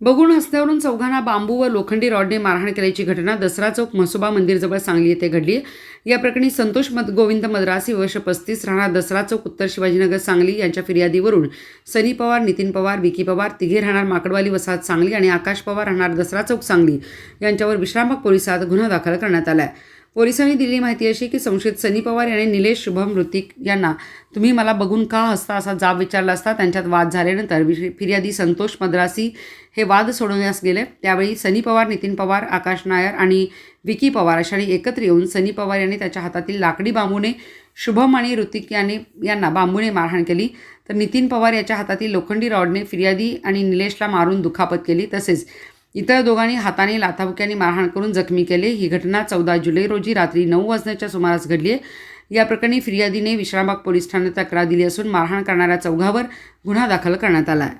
बघून हस्त्यावरून चौघांना बांबू व लोखंडी रॉडने मारहाण केल्याची घटना दसरा चौक म्हसोबा मंदिरजवळ सांगली येथे घडली आहे. या प्रकरणी संतोष मद गोविंद मद्रासी वर्ष पस्तीस राहणार दसरा चौक उत्तर शिवाजीनगर सांगली यांच्या फिर्यादीवरून. सनी पवार नितीन पवार विकी पवार तिघे राहणार माकडवाली वसाहत सांगली आणि आकाश पवार राहणार दसरा चौक सांगली. यांच्यावर विश्रामबाग पोलिसात गुन्हा दाखल करण्यात आला आहे पोलिसांनी दिलेली माहिती अशी की संशयित सनी पवार यांनी निलेश शुभम ऋतिक यांना तुम्ही मला बघून का हसता? असा जाब विचारला असता. त्यांच्यात वाद झाल्यानंतर फिर्यादी संतोष मद्रासी हे वाद सोडवण्यास गेले. त्यावेळी सनी पवार नितीन पवार आकाश नायर आणि विकी पवार अशांनी एकत्र येऊन सनी पवार यांनी त्याच्या हातातील लाकडी बांबूने शुभम आणि ऋतिक यांनी यांना बांबूने मारहाण केली. तर नितीन पवार याच्या हातातील लोखंडी रॉडने फिर्यादी आणि निलेशला मारून दुखापत केली. तसेच इतर दोघांनी हाताने लाथाबुक्यांनी मारहाण करून जखमी केले. ही घटना चौदा जुलै रोजी रात्री नऊ वाजण्याच्या सुमारास घडली आहे. या प्रकरणी फिर्यादीने विश्रामबाग पोलीस ठाण्यात तक्रार दिली असून मारहाण करणाऱ्या चौघावर गुन्हा दाखल करण्यात आला आहे.